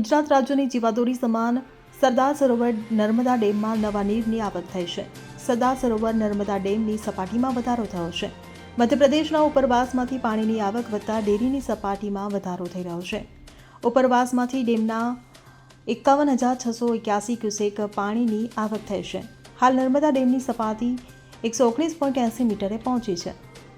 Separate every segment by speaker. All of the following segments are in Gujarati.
Speaker 1: ગુજરાત રાજ્યની જીવાદોરી સમાન સરદાર સરોવર નર્મદા ડેમમાં નવા નીરની આવક થઈ છે. સરદાર સરોવર નર્મદા ડેમની સપાટીમાં વધારો થયો છે. મધ્યપ્રદેશના ઉપરવાસમાંથી પાણીની આવક વધતા ડેરીની સપાટીમાં વધારો થઈ રહ્યો છે. ઉપરવાસમાંથી ડેમના એકાવન હજાર છસો એક્યાસી ક્યુસેક પાણીની આવક થઈ છે. હાલ નર્મદા ડેમની સપાટી એકસો ઓગણીસ પોઈન્ટ એંસી મીટરે પહોંચી છે.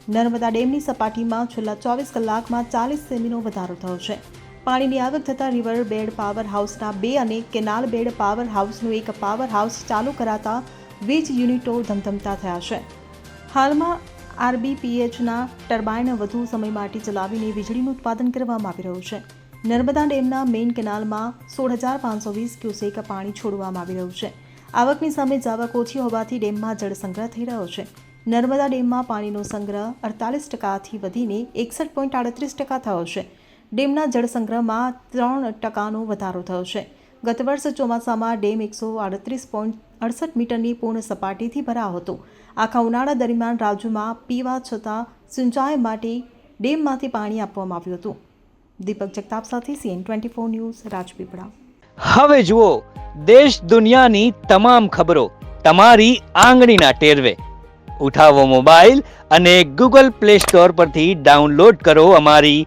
Speaker 1: નર્મદા ડેમની સપાટીમાં છેલ્લા ચોવીસ કલાકમાં ચાલીસ સેમીનો વધારો થયો છે. પાણીની આવક થતાં રિવર બેડ પાવર હાઉસના બે અને કેનાલ બેડ પાવર હાઉસનું એક પાવર હાઉસ ચાલુ કરાતા વીજ યુનિટો ધમધમતા થયા છે. હાલમાં આરબીપીએચના ટર્બાઇન વધુ સમય માટે ચલાવીને વીજળીનું ઉત્પાદન કરવામાં આવી રહ્યું છે. નર્મદા ડેમના મેઇન કેનાલમાં સોળ હજાર પાંચસો વીસ ક્યુસેક પાણી છોડવામાં આવી રહ્યું છે. આવકની સામે જાવક ઓછી હોવાથી ડેમમાં જળ સંગ્રહ થઈ રહ્યો છે. નર્મદા ડેમમાં પાણીનો સંગ્રહ અડતાલીસ ટકાથી વધીને એકસઠ પોઈન્ટ આડત્રીસ ટકા થયો છે. ડેમના જળ સંગ્રહમાં ત્રણ ટકાનો વધારો થયો છે. ગત વર્ષ ચોમાસામાં ડેમ એકસો આડત્રીસ પોઈન્ટ અડસઠ મીટરની પૂર્ણ સપાટીથી ભરાયો હતો. આખા ઉનાળા દરમિયાન રાજ્યમાં પીવા છતાં સિંચાઈ માટે ડેમમાંથી પાણી આપવામાં આવ્યું હતું. દીપક જગતાપ સાથે CN twenty four news, Rajpipla.
Speaker 2: હવે જુઓ, દેશ દુનિયાની તમામ ખબરો તમારી આંગળીના ટેરવે. ઉઠાવો મોબાઈલ અને ગૂગલ પ્લે સ્ટોર પરથી ડાઉનલોડ કરો અમારી